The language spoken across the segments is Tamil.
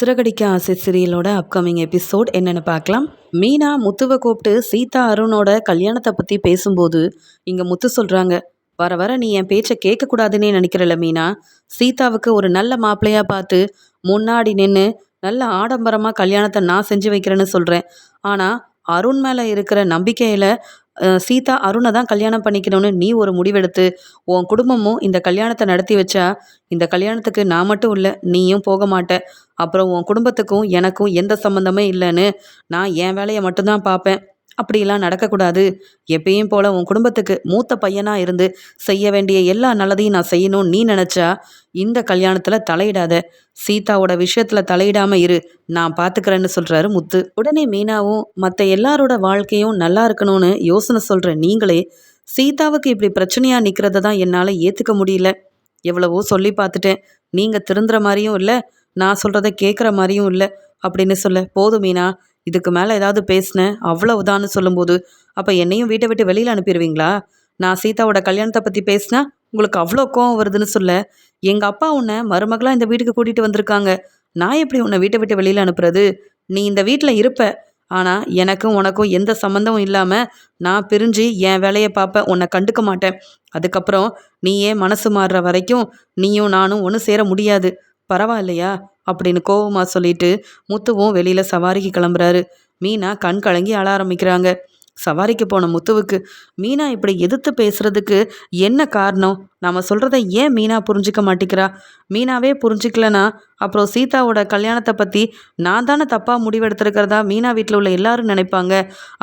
சிறகடிக்க ஆசை சீரியலோட அப்கமிங் எபிசோட் என்னென்னு பார்க்கலாம். மீனா முத்துவை கூப்பிட்டு சீதா அருணோட கல்யாணத்தை பற்றி பேசும்போது இங்கே முத்து சொல்கிறாங்க வர வர நீ என் பேச்சை கேட்கக்கூடாதுன்னே நினைக்கிறல மீனா. சீதாவுக்கு ஒரு நல்ல மாப்பிள்ளையாக பார்த்து முன்னாடி நின்று நல்ல ஆடம்பரமாக கல்யாணத்தை நான் செஞ்சு வைக்கிறேன்னு சொல்கிறேன் ஆனால் அருண் மேலே இருக்கிற நம்பிக்கையில் சீதா அருணை தான் கல்யாணம் பண்ணிக்கணும்னு நீ ஒரு முடிவெடுத்து உன் குடும்பமும் இந்த கல்யாணத்தை நடத்தி வச்சா இந்த கல்யாணத்துக்கு நான் மட்டும் இல்லை நீயும் போக மாட்ட. அப்புறம் உன் குடும்பத்துக்கும் எனக்கும் எந்த சம்மந்தமே இல்லைன்னு நான் என் வேலையை மட்டும்தான் பார்ப்பேன். அப்படிலாம் நடக்கக்கூடாது. எப்பயும் போல உன் குடும்பத்துக்கு மூத்த பையனாக இருந்து செய்ய வேண்டிய எல்லா நல்லதையும் நான் செய்யணும்னு நீ நினச்சா? இந்த கல்யாணத்தில் தலையிடாத. சீதாவோட விஷயத்தில் தலையிடாமல் இரு. நான் பார்த்துக்கிறேன்னு சொல்கிறாரு முத்து. உடனே மீனாவும் மற்ற எல்லாரோட வாழ்க்கையும் நல்லா இருக்கணும்னு யோசனை சொல்கிற நீங்களே சீதாவுக்கு இப்படி பிரச்சனையாக நிற்கிறத தான் என்னால் ஏற்றுக்க முடியல. எவ்வளவோ சொல்லி பார்த்துட்டேன் நீங்கள் திருந்துற மாதிரியும் இல்லை நான் சொல்கிறத கேட்குற மாதிரியும் இல்லை அப்படின்னு சொல்ல. போதும் மீனா இதுக்கு மேலே ஏதாவது பேசினேன் அவ்வளவுதான்னு சொல்லும்போது அப்போ என்னையும் வீட்டை விட்டு வெளியில் அனுப்பிடுவீங்களா? நான் சீதாவோட கல்யாணத்தை பற்றி பேசினா உங்களுக்கு அவ்வளோ கோவம் வருதுன்னு சொல்ல எங்கள் அப்பா உன்னை மருமகளாக இந்த வீட்டுக்கு கூட்டிகிட்டு வந்திருக்காங்க. நான் எப்படி உன்னை வீட்டை விட்டு வெளியில் அனுப்புறது? நீ இந்த வீட்டில் இருப்ப. ஆனால் எனக்கும் உனக்கும் எந்த சம்மந்தமும் இல்லாமல் நான் பிரிஞ்சு என் வேலையை பார்ப்பேன் உன்னை கண்டுக்க மாட்டேன். அதுக்கப்புறம் நீயே மனசு மாறுற வரைக்கும் நீயும் நானும் ஒன்று சேர முடியாது. பரவாயில்லையா? அப்படின்னு கோவமாக சொல்லிட்டு முத்துவும் வெளியில் சவாரிக்கு கிளம்புறாரு. மீனா கண் கலங்கி அழ ஆரம்பிக்கிறாங்க. சவாரிக்கு போன முத்துவுக்கு மீனா இப்படி எதிர்த்து பேசுறதுக்கு என்ன காரணம்? நம்ம சொல்கிறத ஏன் மீனா புரிஞ்சிக்க மாட்டேங்கிறா? மீனாவே புரிஞ்சிக்கலனா அப்புறம் சீதாவோட கல்யாணத்தை பற்றி நான் தானே தப்பாக முடிவெடுத்திருக்கிறதா மீனா வீட்டில் உள்ள எல்லாரும் நினைப்பாங்க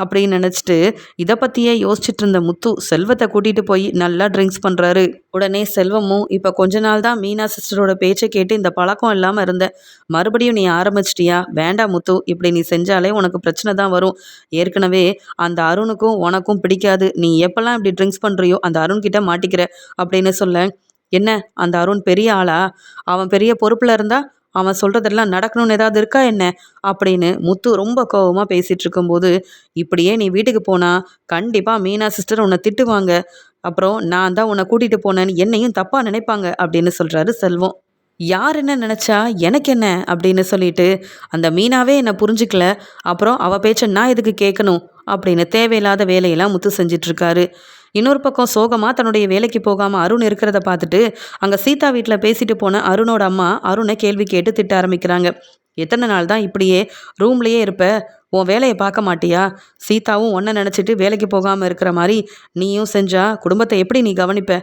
அப்படின்னு நினச்சிட்டு இதை பற்றியே யோசிச்சுட்டு இருந்த முத்து செல்வத்தை கூட்டிகிட்டு போய் நல்லா ட்ரிங்க்ஸ் பண்ணுறாரு உடனே செல்வமும் இப்போ கொஞ்ச நாள் தான் மீனா சிஸ்டரோட பேச்சை கேட்டு இந்த பழக்கம் இல்லாமல் இருந்த. மறுபடியும் நீ ஆரம்பிச்சிட்டியா? வேண்டாம் முத்து இப்படி நீ செஞ்சாலே உனக்கு பிரச்சனை தான் வரும். ஏற்கனவே அந்த அருணுக்கும் உனக்கும் பிடிக்காது. நீ எப்போல்லாம் இப்படி ட்ரிங்க்ஸ் பண்ணுறியோ அந்த அருண்கிட்ட மாட்டிக்கிற அப்படின்னு சொல்ல என்ன அந்த அருண் பெரிய ஆளா? அவன் பெரிய பொறுப்பில் இருந்தா அவன் சொல்கிறதெல்லாம் நடக்கணும்னு ஏதாவது இருக்கா என்ன? அப்படின்னு முத்து ரொம்ப கோபமாக பேசிகிட்டு இருக்கும்போது இப்படியே நீ வீட்டுக்கு போனால் கண்டிப்பாக மீனா சிஸ்டர் உன்னை திட்டுவாங்க. அப்புறம் நான் தான் உன்னை கூட்டிகிட்டு போனேன்னு என்னையும் தப்பாக நினைப்பாங்க அப்படின்னு சொல்கிறாரு செல்வம். யார் என்ன நினச்சா? எனக்கு என்ன? அப்படின்னு சொல்லிட்டு அந்த மீனாவே என்னை புரிஞ்சுக்கல. அப்புறம் அவள் பேச்சை நான் எதுக்கு கேட்கணும் அப்படின்னு தேவையில்லாத வேலையெல்லாம் முத்து செஞ்சிட்ருக்காரு இன்னொரு பக்கம் சோகமாக தன்னுடைய வேலைக்கு போகாமல் அருண் இருக்கிறத பார்த்துட்டு அங்கே சீதா வீட்டில் பேசிட்டு போன அருணோட அம்மா அருணை கேள்வி கேட்டு திட்ட ஆரம்பிக்கிறாங்க. எத்தனை நாள் தான் இப்படியே ரூம்லேயே இருப்ப? உன் வேலையை பார்க்க மாட்டியா? சீதாவும் ஒன்றை நினச்சிட்டு வேலைக்கு போகாமல் இருக்கிற மாதிரி நீயும் செஞ்சா குடும்பத்தை எப்படி நீ கவனிப்ப?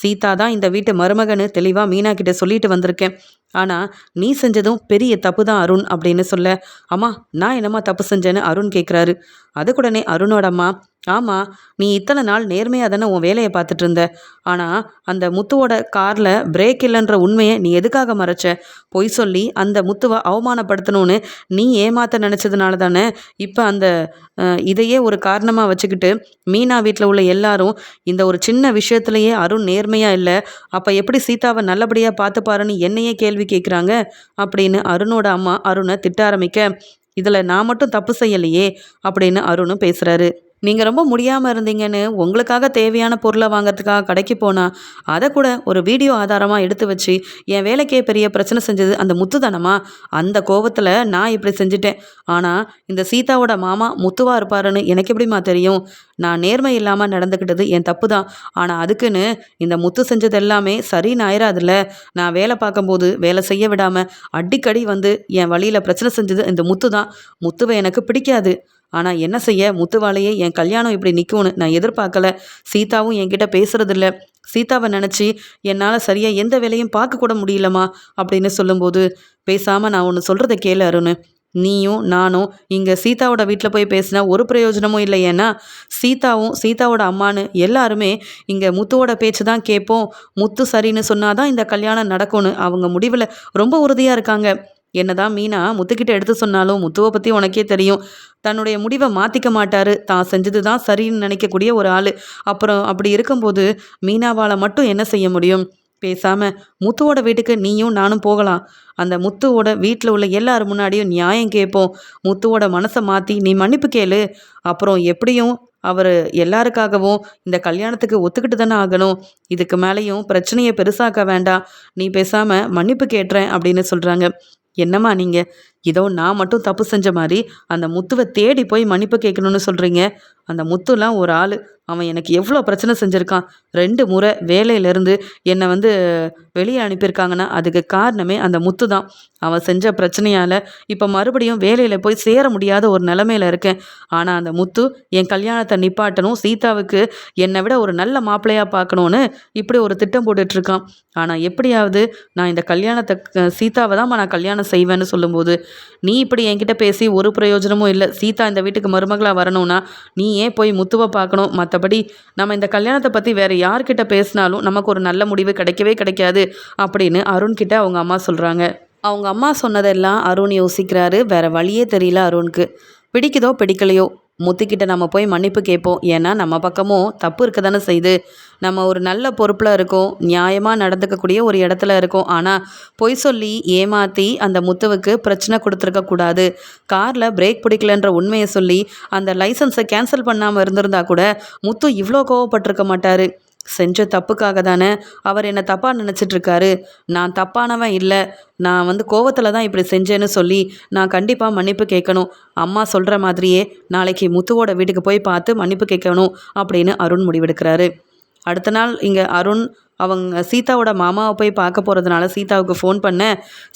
சீதா தான் இந்த வீட்டு மருமகன்னு தெளிவாக மீனா கிட்ட சொல்லிட்டு வந்திருக்கேன். ஆனால் நீ செஞ்சதும் பெரிய தப்பு தான் அருண் அப்படின்னு சொல்ல. அம்மா நான் என்னம்மா தப்பு செஞ்சேன்னு அருண் கேட்குறாரு அதுக்குடனே அருணோட அம்மா ஆமாம் நீ இத்தனை நாள் நேர்மையாக தானே உன் வேலையை பார்த்துட்டு இருந்த. ஆனால் அந்த முத்துவோட காரில் பிரேக் இல்லைன்ற உண்மையை நீ எதுக்காக மறைச்ச? பொய் சொல்லி அந்த முத்துவை அவமானப்படுத்தணும்னு நீ ஏமாத்த நினச்சதுனால தானே இப்போ அந்த இதையே ஒரு காரணமாக வச்சுக்கிட்டு மீனா வீட்டில் உள்ள எல்லாரும் இந்த ஒரு சின்ன விஷயத்துலையே அருண் நேர்மையாக இல்லை அப்போ எப்படி சீதாவை நல்லபடியாக பார்த்துப்பாருன்னு என்னையே கேள்வி கேட்குறாங்க அப்படின்னு அருணோட அம்மா அருணை திட்ட ஆரம்பிக்க இதில் நான் மட்டும் தப்பு செய்யலையே அப்படின்னு அருணும் பேசுகிறாரு நீங்கள் ரொம்ப முடியாமல் இருந்தீங்கன்னு உங்களுக்காக தேவையான பொருளை வாங்கிறதுக்காக கடைக்கு போனால் அதை கூட ஒரு வீடியோ ஆதாரமாக எடுத்து வச்சு என் வேலைக்கே பெரிய பிரச்சனை செஞ்சது அந்த முத்துதானமா அந்த கோபத்தில் நான் இப்படி செஞ்சுட்டேன். ஆனால் இந்த சீதாவோட மாமா முத்துவாக இருப்பாருன்னு எனக்கு எப்படிமா தெரியும்? நான் நேர்மை இல்லாமல் நடந்துக்கிட்டது என் தப்பு தான் ஆனால் அதுக்குன்னு இந்த முத்து செஞ்சது எல்லாமே சரின்னு ஆயிராதுல்ல? நான் வேலை பார்க்கும்போது வேலை செய்ய விடாமல் அடிக்கடி வந்து என் வழியில் பிரச்சனை செஞ்சது இந்த முத்து தான் முத்துவை எனக்கு பிடிக்காது. ஆனால் என்ன செய்ய? முத்துவாலையே என் கல்யாணம் இப்படி நிற்கும்னு நான் எதிர்பார்க்கல. சீதாவும் என்கிட்ட பேசுறதில்ல. சீதாவை நினச்சி என்னால் சரியாக எந்த வேலையும் பார்க்க கூட முடியலம்மா அப்படின்னு சொல்லும்போது பேசாமல் நான் ஒன்று சொல்கிறத கேளு அருண். நீயும் நானும் இங்கே சீதாவோட வீட்டில் போய் பேசினா ஒரு பிரயோஜனமும் இல்லை. ஏன்னா சீதாவும் சீதாவோட அம்மானு எல்லாருமே இங்கே முத்துவோட பேச்சு தான் கேட்போம். முத்து சரின்னு சொன்னால் தான் இந்த கல்யாணம் நடக்கும்னு அவங்க முடிவில் ரொம்ப உறுதியாக இருக்காங்க. என்னதான் மீனா முத்துக்கிட்ட எடுத்து சொன்னாலும் முத்துவை பற்றி உனக்கே தெரியும். தன்னுடைய முடிவை மாற்றிக்க மாட்டார். தான் செஞ்சது தான் சரின்னு நினைக்கக்கூடிய ஒரு ஆள். அப்புறம் அப்படி இருக்கும்போது மீனாவால் மட்டும் என்ன செய்ய முடியும்? பேசாமல் முத்துவோட வீட்டுக்கு நீயும் நானும் போகலாம். அந்த முத்துவோட வீட்டில் உள்ள எல்லார் முன்னாடியும் நியாயம் கேட்போம். முத்துவோட மனசை மாற்றி நீ மன்னிப்பு கேளு. அப்புறம் எப்படியும் அவர் எல்லாருக்காகவும் இந்த கல்யாணத்துக்கு ஒத்துக்கிட்டு தானே ஆகணும். இதுக்கு மேலேயும் பிரச்சனையை பெருசாக்க வேண்டாம். நீ பேசாமல் மன்னிப்பு கேட்டுறேன் அப்படின்னு சொல்கிறாங்க என்னம்மா நீங்கள் இதோ நான் மட்டும் தப்பு செஞ்ச மாதிரி அந்த முத்துவை தேடி போய் மன்னிப்பு கேட்கணும்னு சொல்கிறீங்க அந்த முத்துலாம் ஒரு ஆள். அவன் எனக்கு எவ்வளோ பிரச்சனை செஞ்சுருக்கான். ரெண்டு முறை வேலையிலேருந்து என்னை வந்து வெளியே அனுப்பியிருக்காங்கன்னா அதுக்கு காரணமே அந்த முத்து தான் அவன் செஞ்ச பிரச்சனையால் இப்போ மறுபடியும் வேலையில் போய் சேர முடியாத ஒரு நிலமையில இருக்கேன். ஆனால் அந்த முத்து என் கல்யாணத்தை நிப்பாட்டணும். சீதாவுக்கு என்னை விட ஒரு நல்ல மாப்பிள்ளையாக பார்க்கணுன்னு இப்படி ஒரு திட்டம் போட்டுட்ருக்கான். ஆனால் எப்படியாவது நான் இந்த கல்யாணத்தை சீதாவை தான் நான் கல்யாணம் செய்வேன்னு சொல்லும்போது நீ இப்படி என்கிட்ட பேசி ஒரு பிரயோஜனமும் இல்லை. சீதா இந்த வீட்டுக்கு மருமகளாக வரணும்னா நீ ஏன் போய் முத்துவை பார்க்கணும்? மற்றபடி நம்ம இந்த கல்யாணத்தை பற்றி வேறு யார்கிட்ட பேசினாலும் நமக்கு ஒரு நல்ல முடிவு கிடைக்கவே கிடைக்காது அப்படின்னு அருண்கிட்ட அவங்க அம்மா சொல்கிறாங்க அவங்க அம்மா சொன்னதெல்லாம் அருண் யோசிக்கிறாரு. வேற வழியே தெரியல அருணுக்கு. பிடிக்குதோ பிடிக்கலையோ? முத்துக்கிட்ட நம்ம போய் மன்னிப்பு கேட்போம். ஏன்னா நம்ம பக்கமும் தப்பு இருக்க தானே செய்யுது. நம்ம ஒரு நல்ல பொறுப்பில் இருக்கோம். நியாயமாக நடந்துக்கக்கூடிய ஒரு இடத்துல இருக்கோம். ஆனால் பொய் சொல்லி ஏமாற்றி அந்த முத்துவுக்கு பிரச்சனை கொடுத்துருக்கக்கூடாது காரில் பிரேக் பிடிக்கலன்ற உண்மையை சொல்லி அந்த லைசன்ஸை கேன்சல் பண்ணாமல் இருந்திருந்தா கூட முத்து இவ்வளோ கோவப்பட்டிருக்க மாட்டார். செஞ்ச தப்புக்காக தானே அவர் என்னை தப்பாக நினச்சிட்டு இருக்காரு நான் தப்பானவன் இல்லை. நான் வந்து கோவத்தில் தான் இப்படி செஞ்சேன்னு சொல்லி நான் கண்டிப்பாக மன்னிப்பு கேட்கணும். அம்மா சொல்கிற மாதிரியே நாளைக்கு முத்துவோட வீட்டுக்கு போய் பார்த்து மன்னிப்பு கேட்கணும் அப்படின்னு அருண் முடிவெடுக்கிறாரு. அடுத்த நாள் இங்கே அருண் அவங்க சீதாவோட மாமாவை போய் பார்க்க போகிறதுனால சீதாவுக்கு ஃபோன் பண்ண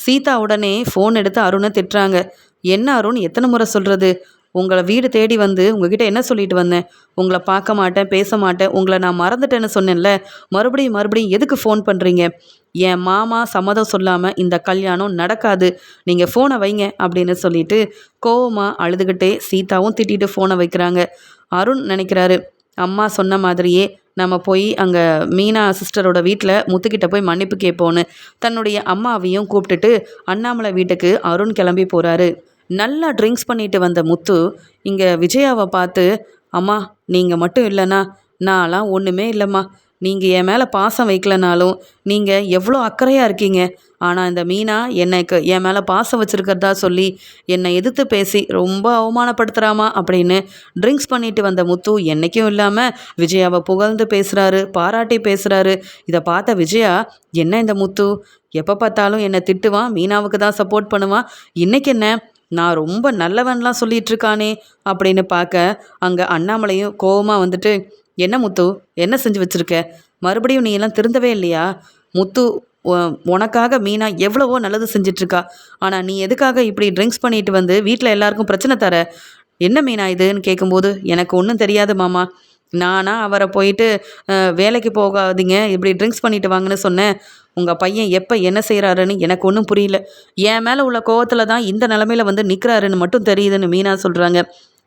சீதா உடனே ஃபோன் எடுத்து அருணை திட்டுறாங்க. என்ன அருண்? எத்தனை முறை சொல்கிறது உங்களை வீடு தேடி வந்து உங்ககிட்ட என்ன சொல்லிட்டு வந்தேன்? உங்களை பார்க்க மாட்டேன் பேச மாட்டேன். உங்களை நான் மறந்துட்டேன்னு சொன்னேன்ல மறுபடியும் மறுபடியும் எதுக்கு ஃபோன் பண்ணுறீங்க என் மாமா சம்மதம் சொல்லாமல் இந்த கல்யாணம் நடக்காது. நீங்கள் ஃபோனை வைங்க அப்படின்னு சொல்லிட்டு கோவமாக அழுதுகிட்டே சீதாவும் திட்டிட்டு ஃபோனை வைக்கிறாங்க. அருண் நினைக்கிறாரு அம்மா சொன்ன மாதிரியே நம்ம போய் அங்கே மீனா சிஸ்டரோட வீட்டில் முத்துக்கிட்ட போய் மன்னிப்பு கேட்போன்னு தன்னுடைய அம்மாவையும் கூப்பிட்டுட்டு அண்ணாமலை வீட்டுக்கு அருண் கிளம்பி போகிறாரு நல்லா ட்ரிங்க்ஸ் பண்ணிட்டு வந்த முத்து இங்கே விஜயாவை பார்த்து அம்மா நீங்கள் மட்டும் இல்லைன்னா நான்லாம் ஒன்றுமே இல்லைம்மா. நீங்கள் என் மேலே பாசம் வைக்கலனாலும் நீங்கள் எவ்வளோ அக்கறையாக இருக்கீங்க. ஆனால் இந்த மீனா எனக்கு என் மேலே பாசம் வச்சுருக்கிறதா சொல்லி என்னை எதிர்த்து பேசி ரொம்ப அவமானப்படுத்துகிறாமா அப்படின்னு ட்ரிங்க்ஸ் பண்ணிட்டு வந்த முத்து என்றைக்கும் இல்லாமல் விஜயாவை புகழ்ந்து பேசுகிறாரு பாராட்டி பேசுகிறாரு இதை பார்த்த விஜயா என்ன இந்த முத்து? எப்போ பார்த்தாலும் என்னை திட்டுவான் மீனாவுக்கு தான் சப்போர்ட் பண்ணுவான். இன்றைக்கி என்ன? நான் ரொம்ப நல்லவன்லாம் சொல்லிகிட்ருக்கானே இருக்கானே அப்படின்னு பார்க்க அங்கே அண்ணாமலையும் கோவமாக வந்துட்டு என்ன முத்து என்ன செஞ்சு வச்சுருக்க? மறுபடியும் நீ எல்லாம் திருந்தவே இல்லையா? முத்து உனக்காக மீனா எவ்வளவோ நல்லது செஞ்சிட்ருக்கா. ஆனால் நீ எதுக்காக இப்படி ட்ரிங்க்ஸ் பண்ணிட்டு வந்து வீட்டில் எல்லாருக்கும் பிரச்சனை தர? என்ன மீனா இதுன்னு கேட்கும்போது எனக்கு ஒன்றும் தெரியாது மாமா. நானா அவரை போயிட்டு வேலைக்கு போகாதீங்க. இப்படி ட்ரிங்க்ஸ் பண்ணிட்டு வாங்கன்னு சொன்னேன். உங்கள் பையன் எப்போ என்ன செய்கிறாருன்னு எனக்கு ஒன்றும் புரியல. என் மேலே உள்ள கோவத்தில் தான் இந்த நிலமையில வந்து நிற்கிறாருன்னு மட்டும் தெரியுதுன்னு மீனா சொல்கிறாங்க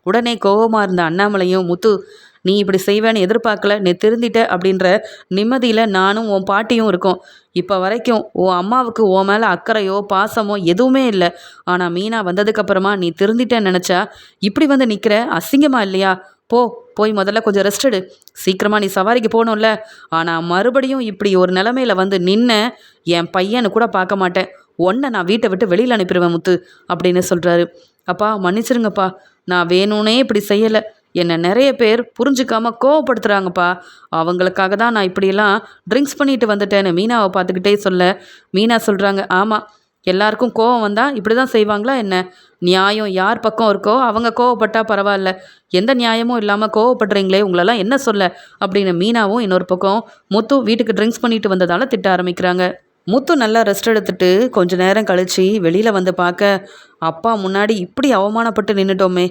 உடனே கோவமாக இருந்த அண்ணாமலையும் முத்து நீ இப்படி செய்வேன்னு எதிர்பார்க்கல நீ திருந்திட்ட அப்படின்ற நிம்மதியில் நானும் உன் பாட்டியும் இருக்கோம். இப்போ வரைக்கும் உன் அம்மாவுக்கு உன் மேலே அக்கறையோ பாசமோ எதுவுமே இல்லை. ஆனால் மீனா வந்ததுக்கப்புறமா நீ திருந்திட்டேன்னு நினச்சா இப்படி வந்து நிற்கிற அசிங்கமாக இல்லையா? போ போய் முதல்ல கொஞ்சம் ரெஸ்ட் எடு. சீக்கிரமாக நீ சவாரிக்கு போகணும்ல. ஆனால் மறுபடியும் இப்படி ஒரு நிலமையில வந்து நின்று என் பையனை கூட பார்க்க மாட்டேன். ஒன்றை நான் வீட்டை விட்டு வெளியில் அனுப்பிடுவேன் முத்து அப்படின்னு சொல்கிறாரு அப்பா மன்னிச்சிருங்கப்பா. நான் வேணும்னே இப்படி செய்யலை. என்னை நிறைய பேர் புரிஞ்சுக்காம கோவப்படுத்துகிறாங்கப்பா அவங்களுக்காக தான் நான் இப்படியெல்லாம் ட்ரிங்க்ஸ் பண்ணிட்டு வந்துட்டேன்னு மீனாவை பார்த்துக்கிட்டே சொல்ல. மீனா சொல்கிறாங்க ஆமாம் எல்லாருக்கும் கோவம் வந்தால் இப்படி தான் செய்வாங்களா என்ன? நியாயம் யார் பக்கம் இருக்கோ அவங்க கோவப்பட்டா பரவாயில்ல. எந்த நியாயமும் இல்லாமல் கோவப்படுறீங்களே உங்களெல்லாம் என்ன சொல்ல? அப்படின்னு மீனாவும் இன்னொரு பக்கம் முத்து வீட்டுக்கு ட்ரிங்க்ஸ் பண்ணிட்டு வந்ததால் திட்ட ஆரம்பிக்கிறாங்க. முத்து நல்லா ரெஸ்ட் எடுத்துட்டு கொஞ்ச நேரம் கழிச்சு வெளியில் வந்து பார்க்க அப்பா முன்னாடி இப்படி அவமானப்பட்டு நின்றுட்டோமே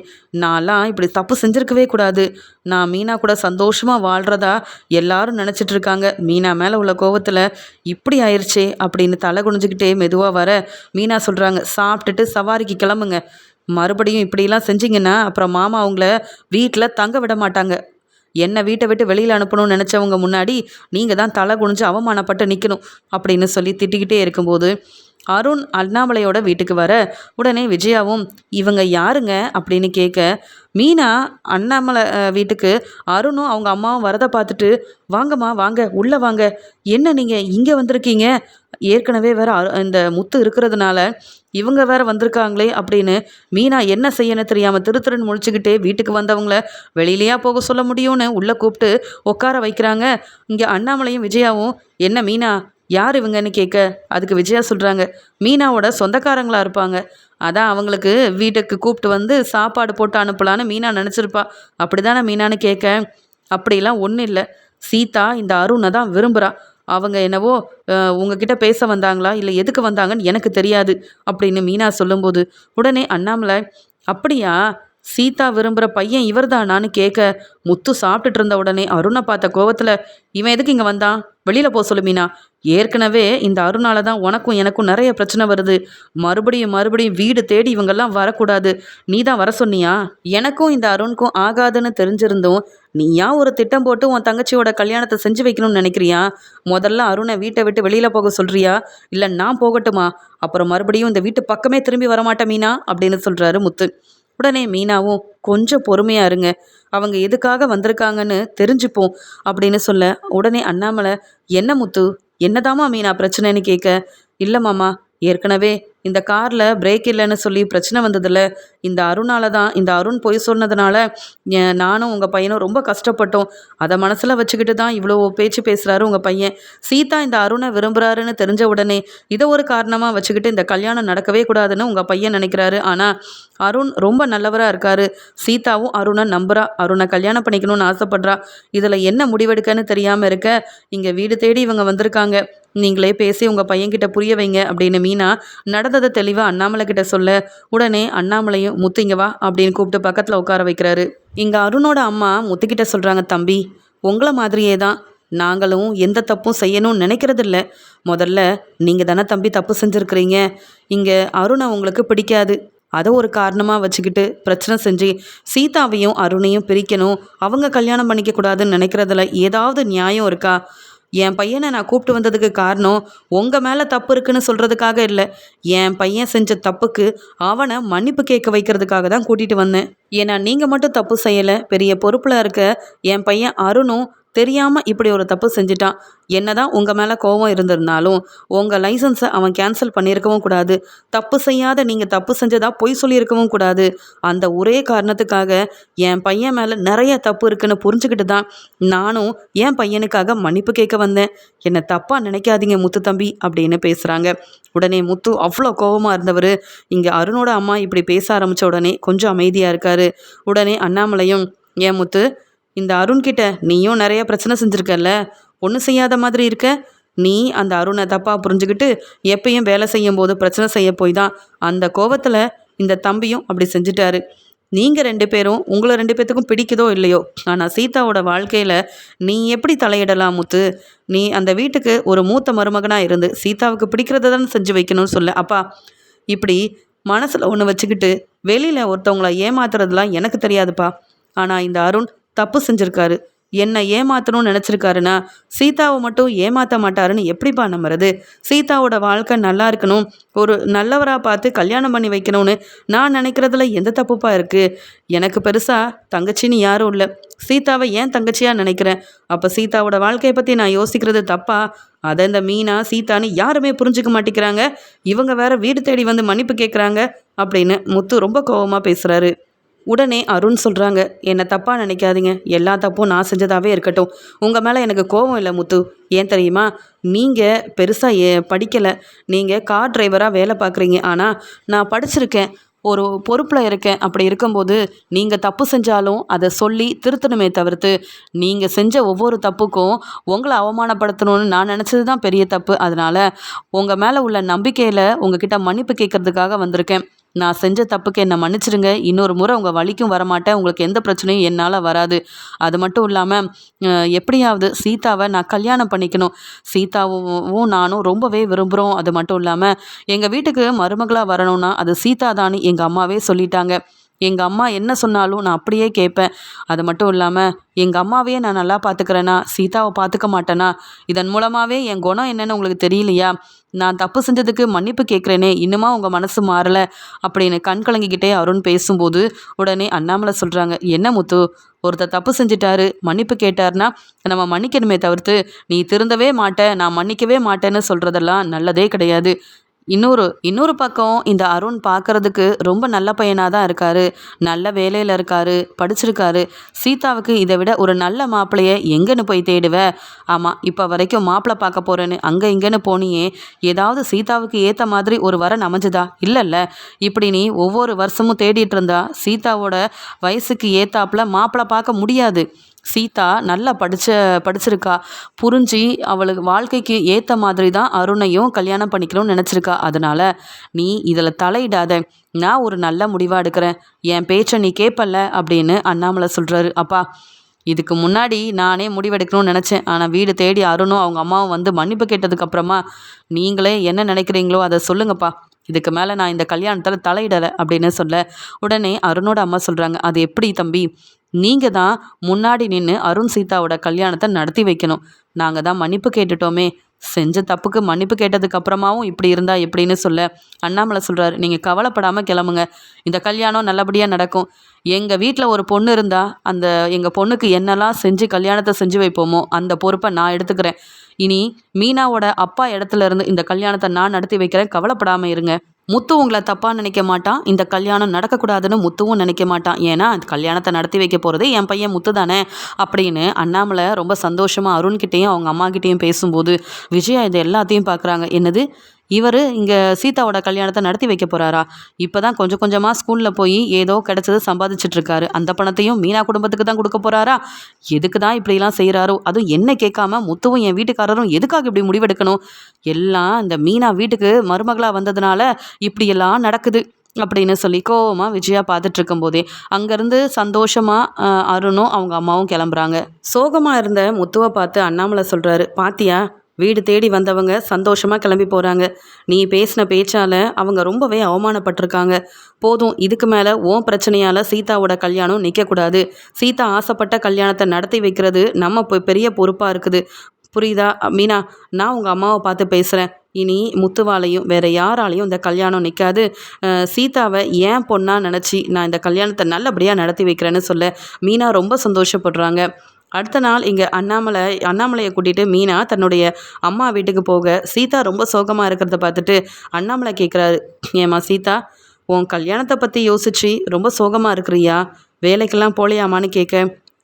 நான்லாம் இப்படி தப்பு செஞ்சுருக்கவே கூடாது. நான் மீனா கூட சந்தோஷமாக வாழ்கிறதா எல்லாரும் நினச்சிட்டு இருக்காங்க. மீனா மேலே உள்ள கோவத்தில் இப்படி ஆயிடுச்சே அப்படின்னு தலை குனிஞ்சுக்கிட்டே மெதுவாக வர மீனா சொல்கிறாங்க சாப்பிட்டுட்டு சவாரிக்கு கிளம்புங்க. மறுபடியும் இப்படிலாம் செஞ்சிங்கன்னா அப்புறம் மாமா அவங்கள வீட்டில் தங்க விட மாட்டாங்க. என்னை வீட்டை விட்டு வெளியில் அனுப்பணும்னு நினச்சவங்க முன்னாடி நீங்கள் தான் தலை குனிஞ்சு அவமானப்பட்டு நிற்கணும் அப்படின்னு சொல்லி திட்டிக்கிட்டே இருக்கும்போது அருண் அண்ணாமலையோட வீட்டுக்கு வர உடனே விஜயாவும் இவங்க யாருங்க? அப்படின்னு கேட்க மீனா அண்ணாமலை வீட்டுக்கு அருணும் அவங்க அம்மாவும் வரதை பார்த்துட்டு வாங்கம்மா வாங்க உள்ளே வாங்க. என்ன நீங்கள் இங்கே வந்திருக்கீங்க? ஏற்கனவே வேற அரு- இந்த முத்து இருக்கிறதுனால இவங்க வேற வந்திருக்காங்களே அப்படின்னு மீனா என்ன செய்யணும் தெரியாமல் திருத்திறன் முழிச்சுக்கிட்டே வீட்டுக்கு வந்தவங்கள வெளியிலையா போக சொல்ல முடியும்னு உள்ளே கூப்பிட்டு உட்கார வைக்கிறாங்க. இங்கே அண்ணாமலையும் விஜயாவும் என்ன மீனா யார் இவங்கன்னு கேட்க? அதுக்கு விஜயா சொல்கிறாங்க மீனாவோட சொந்தக்காரங்களாக இருப்பாங்க. அதான் அவங்களுக்கு வீட்டுக்கு கூப்பிட்டு வந்து சாப்பாடு போட்டு அனுப்பலான்னு மீனா நினச்சிருப்பா. அப்படி தானே மீனான்னு கேட்க? அப்படிலாம் ஒன்றும் இல்லை. சீதா இந்த அருணை தான் விரும்புகிறா அவங்க என்னவோ உங்ககிட்ட பேச வந்தாங்களா? இல்லை எதுக்கு வந்தாங்கன்னு எனக்கு தெரியாது. அப்படின்னு மீனா சொல்லும்போது உடனே அண்ணாமலை அப்படியா? சீதா விரும்புகிற பையன் இவர்தானான்னு கேட்க முத்து சாப்பிட்டுட்டு இருந்த உடனே அருணை பார்த்த கோவத்தில் இவன் எதுக்கு இங்கே வந்தான் வெளியில் போக சொல்லு மீனா. ஏற்கனவே இந்த அருணால தான் உனக்கும் எனக்கும் நிறைய பிரச்சனை வருது. மறுபடியும் மறுபடியும் வீடு தேடி இவங்கெல்லாம் வரக்கூடாது. நீ தான் வர சொன்னியா? எனக்கும் இந்த அருணுக்கும் ஆகாதுன்னு தெரிஞ்சிருந்தும் ஏன் ஒரு திட்டம் போட்டு உன் தங்கச்சியோட கல்யாணத்தை செஞ்சு வைக்கணும்னு நினைக்கிறியா? முதல்ல அருணை வீட்டை விட்டு வெளியில் போக சொல்கிறியா இல்லை நான் போகட்டுமா? அப்புறம் மறுபடியும் இந்த வீட்டு பக்கமே திரும்பி வரமாட்டேன் மீனா அப்படின்னு சொல்கிறாரு முத்து. உடனே மீனாவும் கொஞ்சம் பொறுமையா இருங்க. அவங்க எதுக்காக வந்திருக்காங்கன்னு தெரிஞ்சுப்போம் அப்படின்னு சொல்ல உடனே அண்ணாமலை என்ன முத்து? என்னதாம்மா மீனா பிரச்சனைன்னு கேட்க? இல்லை மாமா ஏற்கனவே இந்த காரில் பிரேக் இல்லைன்னு சொல்லி பிரச்சனை வந்ததில்ல இந்த அருணால தான் இந்த அருண் பொய் சொன்னதுனால நானும் உங்கள் பையனும் ரொம்ப கஷ்டப்பட்டோம். அதை மனசில் வச்சுக்கிட்டு தான் இவ்வளோ பேச்சு பேசுகிறாரு உங்கள் பையன். சீதா இந்த அருணை விரும்புகிறாருன்னு தெரிஞ்ச உடனே இதை ஒரு காரணமாக வச்சுக்கிட்டு இந்த கல்யாணம் நடக்கவே கூடாதுன்னு உங்கள் பையன் நினைக்கிறாரு. ஆனால் அருண் ரொம்ப நல்லவராக இருக்காரு. சீதாவும் அருணை நம்புறா. அருணை கல்யாணம் பண்ணிக்கணும்னு ஆசைப்படுறா. இதில் என்ன முடிவெடுக்கன்னு தெரியாமல் இருக்க இங்கே வீடு தேடி இவங்க வந்திருக்காங்க. நீங்களே பேசி உங்கள் பையன்கிட்ட புரிய வைங்க அப்படின்னு மீனா நடந்ததை தெளிவாக அண்ணாமலை கிட்ட சொல்ல உடனே அண்ணாமலையும் முத்திங்க வா அப்படின்னு கூப்பிட்டு பக்கத்தில் உட்கார வைக்கிறாரு. இங்கே அருணோட அம்மா முத்துக்கிட்ட சொல்கிறாங்க தம்பி உங்களை மாதிரியே தான் நாங்களும் எந்த தப்பும் செய்யணும்னு நினைக்கிறதில்ல முதல்ல நீங்கள் தானே தம்பி தப்பு செஞ்சுருக்கிறீங்க. இங்கே அருணை உங்களுக்கு பிடிக்காது. அதை ஒரு காரணமாக வச்சுக்கிட்டு பிரச்சனை செஞ்சு சீதாவையும் அருணையும் பிரிக்கணும். அவங்க கல்யாணம் பண்ணிக்க கூடாதுன்னு நினைக்கிறதுல ஏதாவது நியாயம் இருக்கா? என் பையனை நான் கூப்பிட்டு வந்ததுக்கு காரணம் உங்கள் மேலே தப்பு இருக்குன்னு சொல்கிறதுக்காக இல்லை. என் பையன் செஞ்ச தப்புக்கு அவனை மன்னிப்பு கேட்க வைக்கிறதுக்காக தான் கூட்டிகிட்டு வந்தேன். ஏன்னா நீங்கள் மட்டும் தப்பு செய்யலை. பெரிய பொறுப்பில் இருக்க என் பையன் அருணும் தெரியாமல் இப்படி ஒரு தப்பு செஞ்சிட்டான் என்னதான் உங்கள் மேலே கோபம் இருந்திருந்தாலும் உங்கள் லைசன்ஸை அவன் கேன்சல் பண்ணியிருக்கவும் கூடாது. தப்பு செய்யாத நீங்கள் தப்பு செஞ்சதாக பொய் சொல்லியிருக்கவும் கூடாது. அந்த ஒரே காரணத்துக்காக என் பையன் மேலே நிறைய தப்பு இருக்குன்னு புரிஞ்சுக்கிட்டு தான் நானும் என் பையனுக்காக மன்னிப்பு கேட்க வந்தேன். என்னை தப்பாக நினைக்காதீங்க முத்து தம்பி அப்படின்னு பேசுகிறாங்க உடனே முத்து அவ்வளோ கோபமாக இருந்தவர். இங்கே அருணோட அம்மா இப்படி பேச ஆரம்பித்த உடனே கொஞ்சம் அமைதியாக இருக்காரு. உடனே அண்ணாமலையும் ஏன் முத்து இந்த அருண்கிட்ட நீயும் நிறைய பிரச்சனை செஞ்சுருக்கல்ல? ஒன்றும் செய்யாத மாதிரி இருக்க? நீ அந்த அருணை தப்பாக புரிஞ்சுக்கிட்டு எப்பயும் வேலை செய்யும் போது பிரச்சனை செய்ய போய் தான் அந்த கோபத்தில் இந்த தம்பியும் அப்படி செஞ்சுட்டாரு. நீங்கள் ரெண்டு பேரும் உங்களை ரெண்டு பேர்த்துக்கும் பிடிக்குதோ இல்லையோ? ஆனால் சீதாவோட வாழ்க்கையில் நீ எப்படி தலையிடலாம் முத்து? நீ அந்த வீட்டுக்கு ஒரு மூத்த மருமகனாக இருந்து சீதாவுக்கு பிடிக்கிறத தானே செஞ்சு வைக்கணும்னு சொல்ல. அப்பா இப்படி மனசில் ஒன்று வச்சுக்கிட்டு வெளியில் ஒருத்தவங்கள ஏமாத்துறதுலாம் எனக்கு தெரியாதுப்பா. ஆனால் இந்த அருண் தப்பு செஞ்சுருக்காரு. என்னை ஏமாத்தணும்னு நினச்சிருக்காருன்னா சீதாவை மட்டும் ஏமாற்ற மாட்டாருன்னு எப்படிப்பா நம்புறது? சீதாவோட வாழ்க்கை நல்லா இருக்கணும். ஒரு நல்லவராக பார்த்து கல்யாணம் பண்ணி வைக்கணும்னு நான் நினைக்கிறதுல எந்த தப்புப்பா இருக்குது எனக்கு பெருசாக தங்கச்சின்னு யாரும் இல்லை. சீதாவை ஏன் தங்கச்சியாக நினைக்கிறேன்? அப்போ சீதாவோட வாழ்க்கையை பற்றி நான் யோசிக்கிறது தப்பா? அதை இந்த மீனா சீதான்னு யாருமே புரிஞ்சுக்க மாட்டேங்கிறாங்க. இவங்க வேற வீடு தேடி வந்து மன்னிப்பு கேட்குறாங்க அப்படின்னு முத்து ரொம்ப கோவமாக பேசுகிறாரு உடனே அருண் சொல்கிறாங்க என்னை தப்பாக நினைக்காதீங்க. எல்லா தப்பும் நான் செஞ்சதாகவே இருக்கட்டும். உங்கள் மேலே எனக்கு கோபம் இல்லை முத்து. ஏன் தெரியுமா? நீங்கள் பெருசாக ஏ படிக்கலை. நீங்கள் கார் டிரைவராக வேலை பார்க்குறீங்க. ஆனால் நான் படிச்சிருக்கேன். ஒரு பொறுப்பில் இருக்கேன். அப்படி இருக்கும்போது நீங்கள் தப்பு செஞ்சாலும் அதை சொல்லி திருத்தணுமே தவிர்த்து நீங்கள் செஞ்ச ஒவ்வொரு தப்புக்கும் உங்களை அவமானப்படுத்தணும்னு நான் நினச்சது தான் பெரிய தப்பு. அதனால் உங்கள் மேலே உள்ள நம்பிக்கையில் உங்ககிட்ட மன்னிப்பு கேட்கறதுக்காக வந்திருக்கேன். நான் செஞ்ச தப்புக்கு என்னை மன்னிச்சிடுங்க இன்னொரு முறை உங்கள் வழிக்கும் வரமாட்டேன். உங்களுக்கு எந்த பிரச்சனையும் என்னால் வராது. அது மட்டும் இல்லாமல் எப்படியாவது சீதாவை நான் கல்யாணம் பண்ணிக்கணும். சீதாவும் நானும் ரொம்பவே விரும்புகிறோம் அது மட்டும் இல்லாமல் எங்கள் வீட்டுக்கு மருமகளாக வரணும்னா அது சீதா தான்னு எங்கள் அம்மாவே சொல்லிட்டாங்க. எங்கள் அம்மா என்ன சொன்னாலும் நான் அப்படியே கேட்பேன். அது மட்டும் இல்லாமல் எங்கள் அம்மாவையே நான் நல்லா பார்த்துக்கிறேனா சீதாவை பார்த்துக்க மாட்டேனா? இதன் மூலமாகவே என் குணம் என்னன்னு உங்களுக்கு தெரியலையா? நான் தப்பு செஞ்சதுக்கு மன்னிப்பு கேட்குறேனே இன்னுமா உங்கள் மனசு மாறலை? அப்படின்னு கண் கலங்கிக்கிட்டே அருண் பேசும்போது உடனே அண்ணாமலை சொல்கிறாங்க என்ன முத்து? ஒருத்தர் தப்பு செஞ்சிட்டாரு மன்னிப்பு கேட்டார்னா நம்ம மன்னிக்கணுமே தவிர்த்து நீ திருந்தவே மாட்ட நான் மன்னிக்கவே மாட்டேன்னு சொல்கிறதெல்லாம் நல்லதே கிடையாது. இன்னொரு இன்னொரு பக்கம் இந்த அருண் பார்க்கறதுக்கு ரொம்ப நல்ல பையனாக தான் இருக்காரு. நல்ல வேலையில் இருக்காரு படிச்சிருக்காரு. சீதாவுக்கு இதை விட ஒரு நல்ல மாப்பிள்ளையை எங்கேன்னு போய் தேடுவ? ஆமாம் இப்போ வரைக்கும் மாப்பிள்ளை பார்க்க போகிறேன்னு அங்கே இங்கேன்னு போனியே. ஏதாவது சீதாவுக்கு ஏற்ற மாதிரி ஒரு வரன் அமைஞ்சுதா? இல்லைல்ல. இப்படி நீ ஒவ்வொரு வருஷமும் தேடிட்டு இருந்தா சீதாவோட வயசுக்கு ஏத்தாப்புல மாப்பிள்ளை பார்க்க முடியாது. சீதா நல்லா படித்த படிச்சிருக்கா. புரிஞ்சு அவளுக்கு வாழ்க்கைக்கு ஏற்ற மாதிரி தான் அருணையும் கல்யாணம் பண்ணிக்கணும்னு நினச்சிருக்கா. அதனால் நீ இதில் தலையிடாத. நான் ஒரு நல்ல முடிவாக எடுக்கிறேன். என் பேச்சை நீ கேட்பல்ல அப்படின்னு அண்ணாமலை சொல்கிறாரு அப்பா இதுக்கு முன்னாடி நானே முடிவெடுக்கணும்னு நினச்சேன். ஆனால் வீடு தேடி அருணும் அவங்க அம்மாவும் வந்து மன்னிப்பு கேட்டதுக்கப்புறமா நீங்களே என்ன நினைக்கிறீங்களோ அதை சொல்லுங்கப்பா. இதுக்கு மேலே நான் இந்த கல்யாணத்தில் தலையிடலை அப்படின்னு சொல்ல உடனே அருணோட அம்மா சொல்கிறாங்க அது எப்படி தம்பி? நீங்கள் தான் முன்னாடி நின்று அருண் சீதாவோட கல்யாணத்தை நடத்தி வைக்கணும். நாங்கள் தான் மன்னிப்பு கேட்டுட்டோமே. செஞ்ச தப்புக்கு மன்னிப்பு கேட்டதுக்கு அப்புறமாவும் இப்படி இருந்தா எப்படின்னு சொல்ல அண்ணாமலை சொல்கிறாரு நீங்கள் கவலைப்படாமல் கிளம்புங்க. இந்த கல்யாணம் நல்லபடியாக நடக்கும். எங்கள் வீட்டில் ஒரு பொண்ணு இருந்தா அந்த எங்கள் பொண்ணுக்கு என்னெல்லாம் செஞ்சு கல்யாணத்தை செஞ்சு வைப்போமோ அந்த பொறுப்பை நான் எடுத்துக்கிறேன். இனி மீனாவோட அப்பா இடத்துல இருந்து இந்த கல்யாணத்தை நான் நடத்தி வைக்கிறேன். கவலைப்படாமல் இருங்க. முத்து உங்களை தப்பாக நினைக்க மாட்டான். இந்த கல்யாணம் நடக்கக்கூடாதுன்னு முத்துவும் நினைக்க மாட்டான். ஏன்னா அந்த கல்யாணத்தை நடத்தி வைக்க போகிறது என் பையன் முத்து தானே அப்படின்னு அண்ணாமலை ரொம்ப சந்தோஷமாக அருண்கிட்டேயும் அவங்க அம்மாக்கிட்டேயும் பேசும்போது விஜயா இது எல்லாத்தையும் பார்க்குறாங்க. என்னது? இவர் இங்கே சீதாவோட கல்யாணத்தை நடத்தி வைக்க போகிறாரா இப்போ தான் கொஞ்சம் கொஞ்சமாக ஸ்கூலில் போய் ஏதோ கிடச்சது சம்பாதிச்சிட்ருக்காரு அந்த பணத்தையும் மீனா குடும்பத்துக்கு தான் கொடுக்க போகிறாரா எதுக்கு தான் இப்படிலாம் செய்கிறாரோ அதுவும் என்ன கேட்காம முத்துவும் என் வீட்டுக்காரரும் எதுக்காக இப்படி முடிவெடுக்கணும்? எல்லாம் இந்த மீனா வீட்டுக்கு மருமகளாக வந்ததுனால இப்படியெல்லாம் நடக்குது அப்படின்னு சொல்லி கோவமாக விஜயா பார்த்துட்டு இருக்கும்போதே அங்கேருந்து சந்தோஷமாக அருணும் அவங்க அம்மாவும் கிளம்புறாங்க. சோகமாக இருந்த முத்துவை பார்த்து அண்ணாமலை சொல்கிறாரு பாத்தியா? வீடு தேடி வந்தவங்க சந்தோஷமாக கிளம்பி போகிறாங்க நீ பேசின பேச்சால் அவங்க ரொம்பவே அவமானப்பட்டிருக்காங்க. போதும் இதுக்கு மேலே ஓன் பிரச்சனையால் சீதாவோட கல்யாணம் நிற்கக்கூடாது சீதா ஆசைப்பட்ட கல்யாணத்தை நடத்தி வைக்கிறது நம்ம இப்போ பெரிய பொறுப்பாக இருக்குது. புரியுதா? மீனா நான் உங்கள் அம்மாவை பார்த்து பேசுகிறேன் இனி முத்துவாலையும் வேறு யாராலையும் இந்த கல்யாணம் நிற்காது சீதாவை ஏன் பொண்ணாக நினச்சி நான் இந்த கல்யாணத்தை நல்லபடியாக நடத்தி வைக்கிறேன்னு சொல்ல மீனா ரொம்ப சந்தோஷப்படுறாங்க. அடுத்த நாள் இங்கே அண்ணாமலை அண்ணாமலையை கூட்டிகிட்டு மீனா தன்னுடைய அம்மா வீட்டுக்கு போக சீதா ரொம்ப சோகமாக இருக்கிறத பார்த்துட்டு அண்ணாமலை கேட்குறாரு ஏம்மா சீதா உன் கல்யாணத்தை பற்றி யோசிச்சு ரொம்ப சோகமாக இருக்கிறியா? வேலைக்கெல்லாம் போகலையாமான்னு கேட்க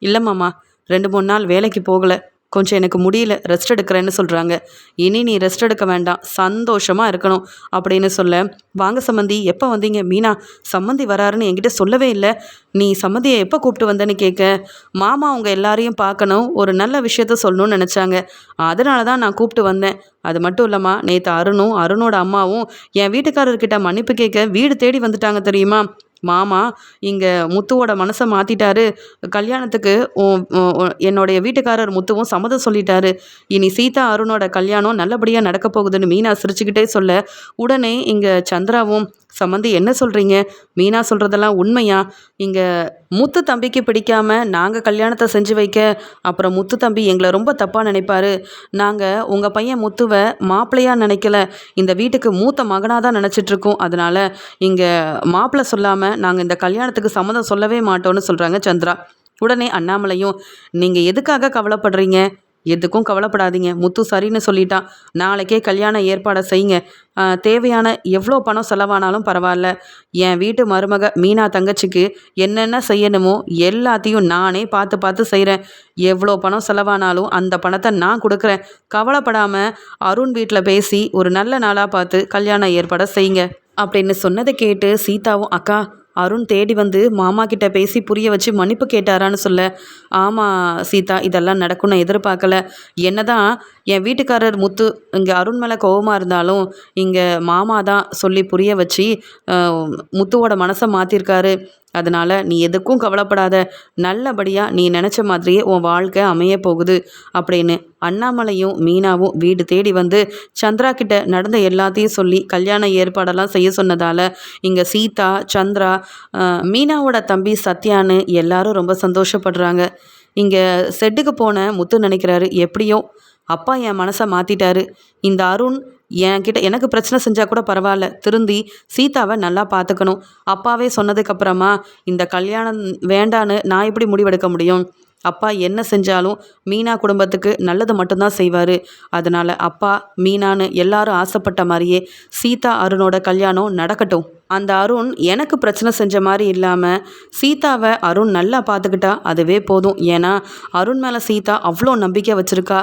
இல்லைம்மாம்மா ரெண்டு மூணு நாள் வேலைக்கு போகலை. கொஞ்சம் எனக்கு முடியல ரெஸ்ட் எடுக்கிறேன்னு சொல்கிறாங்க இனி நீ ரெஸ்ட் எடுக்க வேண்டாம் சந்தோஷமாக இருக்கணும் அப்படின்னு சொல்ல வாங்க சம்மந்தி எப்போ வந்தீங்க? மீனா சம்மந்தி வராருன்னு என்கிட்ட சொல்லவே இல்லை. நீ சம்மந்தியை எப்போ கூப்பிட்டு வந்தேன்னு கேட்க மாமா அவங்க எல்லாரையும் பார்க்கணும் ஒரு நல்ல விஷயத்த சொல்லணும்னு நினச்சாங்க. அதனால தான் நான் கூப்பிட்டு வந்தேன். அது மட்டும் இல்லைம்மா நேற்று அருணும் அருணோட அம்மாவும் என் வீட்டுக்காரர்கிட்ட மன்னிப்பு கேட்க வீடு தேடி வந்துட்டாங்க தெரியுமா? மாமா இங்கே முத்துவோட மனசை மாற்றிட்டாரு கல்யாணத்துக்கு என்னுடைய வீட்டுக்காரர் முத்துவும் சம்மதம் சொல்லிட்டாரு. இனி சீதா அருணோட கல்யாணம் நல்லபடியாக நடக்க போகுதுன்னு மீனா சிரிச்சுக்கிட்டே சொல்ல உடனே இங்கே சந்திராவும் சம்மந்தி என்ன சொல்கிறீங்க மீனா சொல்கிறதெல்லாம் உண்மையா? இங்கே முத்து தம்பிக்கு பிடிக்காம நாங்கள் கல்யாணத்தை செஞ்சு வைக்க அப்புறம் முத்து தம்பி எங்களை ரொம்ப தப்பாக நினைப்பாரு. நாங்கள் உங்கள் பையன் முத்துவை மாப்பிள்ளையாக நினைக்கல. இந்த வீட்டுக்கு மூத்த மகனாக தான் நினச்சிட்ருக்கோம். அதனால் இங்கே மாப்பிள்ளை சொல்லாமல் நாங்கள் இந்த கல்யாணத்துக்கு சம்மதம் சொல்லவே மாட்டோம்னு சொல்கிறாங்க சந்திரா. உடனே அண்ணாமலையும் நீங்கள் எதுக்காக கவலைப்படுறீங்க? எதுக்கும் கவலைப்படாதீங்க. முத்து சரின்னு சொல்லிட்டான் நாளைக்கே கல்யாண ஏற்பாடை செய்யுங்க. தேவையான எவ்வளோ பணம் செலவானாலும் பரவாயில்ல. என் வீட்டு மருமக மீனா தங்கச்சிக்கு என்னென்ன செய்யணுமோ எல்லாத்தையும் நானே பார்த்து பார்த்து செய்கிறேன் எவ்வளோ பணம் செலவானாலும் அந்த பணத்தை நான் கொடுக்குறேன். கவலைப்படாமல் அருண் வீட்டில் பேசி ஒரு நல்ல நாளாக பார்த்து கல்யாண ஏற்பாடை செய்யுங்க. அப்படின்னு சொன்னதை கேட்டு சீதாவும் அக்கா அருண் தேடி வந்து மாமா கிட்ட பேசி புரிய வச்சு மன்னிப்பு கேட்டாரான்னு சொல்ல ஆமாம் சீதா இதெல்லாம் நடக்கும் நான் எதிர்பார்க்கல. என்னதான் என் வீட்டுக்காரர் முத்து இங்கே அருண் மேலே கோபமாக இருந்தாலும் இங்கே மாமா தான் சொல்லி புரிய வச்சு முத்துவோட மனசை மாற்றிருக்காரு அதனால் நீ எதுக்கும் கவலைப்படாத. நல்லபடியாக நீ நினச்ச மாதிரியே உன் வாழ்க்கை அமைய போகுது அப்படின்னு அண்ணாமலையும் மீனாவும் வீடு தேடி வந்து சந்திரா கிட்ட நடந்த எல்லாத்தையும் சொல்லி கல்யாண ஏற்பாடெல்லாம் செய்ய சொன்னதால் இங்கே சீதா சந்திரா மீனாவோட தம்பி சத்யான்னு எல்லாரும் ரொம்ப சந்தோஷப்படுறாங்க. இங்கே செட்டுக்கு போன முத்து நினைக்கிறாரு எப்படியோ? அப்பா என் மனசை மாற்றிட்டாரு இந்த அருண் என்கிட்ட எனக்கு பிரச்சனை செஞ்சால் கூட பரவாயில்ல. திருந்தி சீதாவை நல்லா பார்த்துக்கணும். அப்பாவே சொன்னதுக்கப்புறமா இந்த கல்யாணம் வேண்டான்னு நான் எப்படி முடிவெடுக்க முடியும்? அப்பா என்ன செஞ்சாலும் மீனா குடும்பத்துக்கு நல்லது மட்டும்தான் செய்வார். அதனால் அப்பா மீனான்னு எல்லாரும் ஆசைப்பட்ட மாதிரியே சீதா அருணோட கல்யாணம் நடக்கட்டும். அந்த அருண் எனக்கு பிரச்சனை செஞ்ச மாதிரி இல்லாமல் சீதாவை அருண் நல்லா பார்த்துக்கிட்டா அதுவே போதும். ஏன்னா அருண் மேலே சீதா அவ்வளோ நம்பிக்கை வச்சுருக்கா.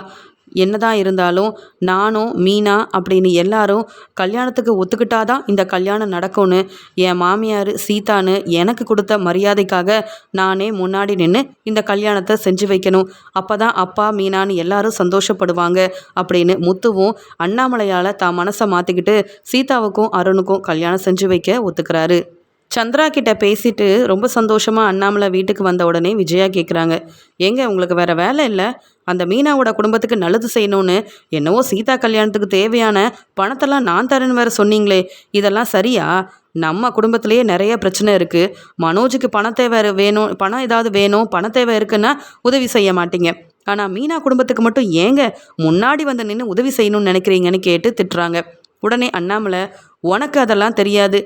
என்னதான் இருந்தாலும் நானும் மீனா அப்படின்னு எல்லாரும் கல்யாணத்துக்கு ஒத்துக்கிட்டாதான் இந்த கல்யாணம் நடக்கும்னு. என் மாமியார் சீதான்னு எனக்கு கொடுத்த மரியாதைக்காக நானே முன்னாடி நின்று இந்த கல்யாணத்தை செஞ்சு வைக்கணும். அப்போ தான் அப்பா மீனான்னு எல்லாரும் சந்தோஷப்படுவாங்க அப்படின்னு முத்துவும் அண்ணாமலையால் தான் மனசை மாற்றிக்கிட்டு சீதாவுக்கும் அருணுக்கும் கல்யாணம் செஞ்சு வைக்க ஒத்துக்கிறாரு. சந்திரா கிட்ட பேசிட்டு ரொம்ப சந்தோஷமாக அண்ணாமலை வீட்டுக்கு வந்த உடனே விஜயா கேட்குறாங்க ஏங்க உங்களுக்கு வேற வேலை இல்லை? அந்த மீனாவோட குடும்பத்துக்கு நல்லது செய்யணும்னு என்னவோ சீதா கல்யாணத்துக்கு தேவையான பணத்தெல்லாம் நான் தரேன்னு வேற சொன்னீங்களே. இதெல்லாம் சரியா? நம்ம குடும்பத்திலேயே நிறைய பிரச்சனை இருக்குது மனோஜுக்கு பண தேவை வேணும் பணம் ஏதாவது வேணும் பண தேவை இருக்குன்னா உதவி செய்ய மாட்டீங்க. ஆனால் மீனா குடும்பத்துக்கு மட்டும் ஏங்க முன்னாடி வந்து நின்று உதவி செய்யணும்னு நினைக்கிறீங்கன்னு கேட்டு திட்டுறாங்க. உடனே அண்ணாமலை உனக்கு அதெல்லாம் தெரியாது.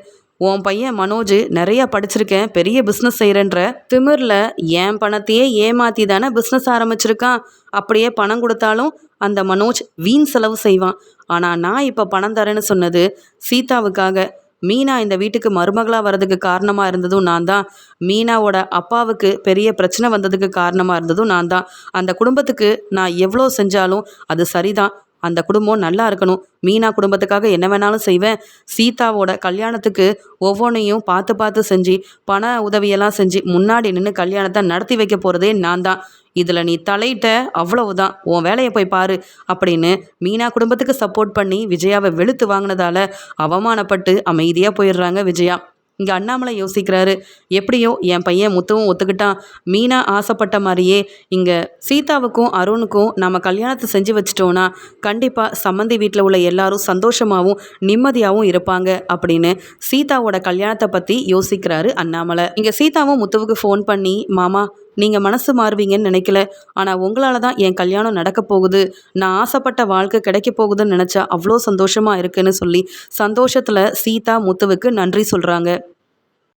உன் பையன் மனோஜ் நிறையா படிச்சிருக்கேன் பெரிய பிஸ்னஸ் செய்கிறன்ற திமிரில் என் பணத்தையே ஏமாற்றி தானே பிஸ்னஸ் ஆரம்பிச்சிருக்கான். அப்படியே பணம் கொடுத்தாலும் அந்த மனோஜ் வீண் செலவு செய்வான். ஆனால் நான் இப்போ பணம் தரேன்னு சொன்னது சீதாவுக்காக. மீனா இந்த வீட்டுக்கு மருமகளாக வர்றதுக்கு காரணமாக இருந்ததும் நான் தான். மீனாவோட அப்பாவுக்கு பெரிய பிரச்சனை வந்ததுக்கு காரணமாக இருந்ததும் நான் தான். அந்த குடும்பத்துக்கு நான் எவ்வளோ செஞ்சாலும் அது சரிதான். அந்த குடும்பம் நல்லா இருக்கணும். மீனா குடும்பத்துக்காக என்ன வேணாலும் செய்வேன். சீதாவோட கல்யாணத்துக்கு ஒவ்வொன்றையும் பார்த்து பார்த்து செஞ்சு பண உதவியெல்லாம் செஞ்சு முன்னாடி நின்று கல்யாணத்தை நடத்தி வைக்க போகிறதே நான் தான் இதில் நீ தலையிட்ட அவ்வளவுதான். உன் வேலையை போய் பாரு அப்படின்னு மீனா குடும்பத்துக்கு சப்போர்ட் பண்ணி விஜயாவை வெளுத்து வாங்கினதால அவமானப்பட்டு அமைதியாக போயிடுறாங்க விஜயா. இங்கே அண்ணாமலை யோசிக்கிறாரு எப்படியோ என் பையன் முத்துவும் ஒத்துக்கிட்டான். மீனா ஆசைப்பட்ட மாதிரியே இங்கே சீதாவுக்கும் அருணுக்கும் நம்ம கல்யாணத்தை செஞ்சு வச்சிட்டோன்னா கண்டிப்பாக சம்மந்தி வீட்டில் உள்ள எல்லாரும் சந்தோஷமாகவும் நிம்மதியாகவும் இருப்பாங்க அப்படின்னு சீதாவோட கல்யாணத்தை பற்றி யோசிக்கிறாரு அண்ணாமலை. இங்கே சீதாவும் முத்துவுக்கு ஃபோன் பண்ணி மாமா நீங்கள் மனசு மாறுவீங்கன்னு நினைக்கல. ஆனால் உங்களால் தான் என் கல்யாணம் நடக்க போகுது. நான் ஆசைப்பட்ட வாழ்க்கை கிடைக்க போகுதுன்னு நினச்சா அவ்வளோ சந்தோஷமாக இருக்குன்னு சொல்லி சந்தோஷத்தில் சீதா முத்துவுக்கு நன்றி சொல்கிறாங்க